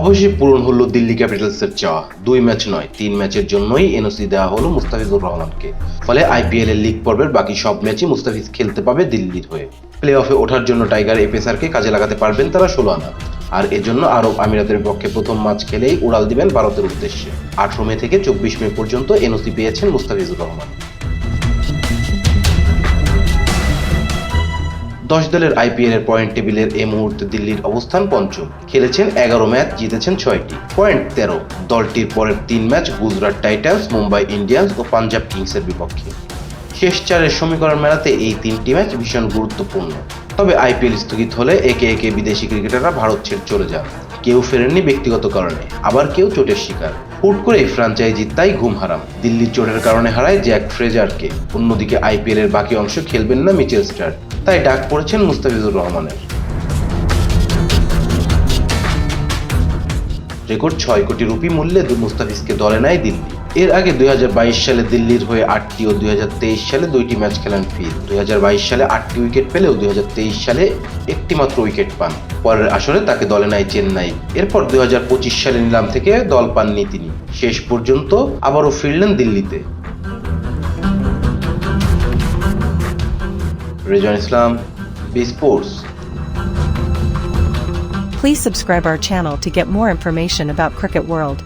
অবশেষে পূরণ হলো দিল্লি ক্যাপিটালসের চাওয়া। দুই ম্যাচ নয়, তিন ম্যাচের জন্যই এনওসি দেওয়া হলো মুস্তাফিজুর রহমানকে। ফলে আইপিএল এর লিগ পর্বের বাকি সব ম্যাচই মুস্তাফিজ খেলতে পাবে দিল্লির হয়ে। প্লে অফে ওঠার জন্য টাইগার এ পেসারকে কাজে লাগাতে পারবেন তারা ষোলো আনা। আর এজন্য আরব আমিরাতের পক্ষে প্রথম ম্যাচ খেলেই উড়াল দিবেন ভারতের উদ্দেশ্যে। আঠারো মে থেকে চব্বিশ মে পর্যন্ত এনওসি পেয়েছেন মুস্তাফিজুর রহমান। দশ দলের আইপিএল এর পয়েন্ট টেবিলের এই মুহূর্তে দিল্লির অবস্থান পঞ্চম খেলেছেন এগারো ম্যাচ, জিতেছেন ছয়টি। পয়েন্ট তেরো। দলটির পরের তিন match Gujarat Titans, Mumbai Indians ও পাঞ্জাব কিংসের বিপক্ষে। শেষ চারের সমীকরণ মেলাতে এই তিনটি ম্যাচ ভীষণ গুরুত্বপূর্ণ। তবে আইপিএল স্থগিত হলে একে একে বিদেশি ক্রিকেটাররা ভারত ছেড়ে চলে যান। কেউ ফেরেননি ব্যক্তিগত কারণে, আবার কেউ চোটের শিকার। হুট করে এই ফ্র্যাঞ্চাইজি তাই ঘুম হারাম। দিল্লির চোটের কারণে হারায় জ্যাক ফ্রেজারকে। অন্যদিকে আইপিএল এর বাকি অংশ খেলবেন না মিচেল স্টার তাই ডাক পড়েছেন মুস্তাফিজুর রহমানের। রেকর্ড ছয় কোটি রুপি মূল্যে মুস্তাফিজকে দলে নেয় দিল্লি। এর আগে দুই হাজার বাইশ সালে দিল্লির হয়ে আটটি ও দুই সালে দুইটি ম্যাচ খেলেন ফিল। দুই সালে আটটি উইকেট পেলেও দুই সালে একটি মাত্র উইকেট পান। পরের আসরে তাকে দলে নেয় চেন্নাই। এরপর দুই সালে নিলাম থেকে দল পাননি তিনি। শেষ পর্যন্ত আবারও ফিরলেন দিল্লিতে। Rezan Islam, B sports. Please subscribe our channel to get more information about Cricket World.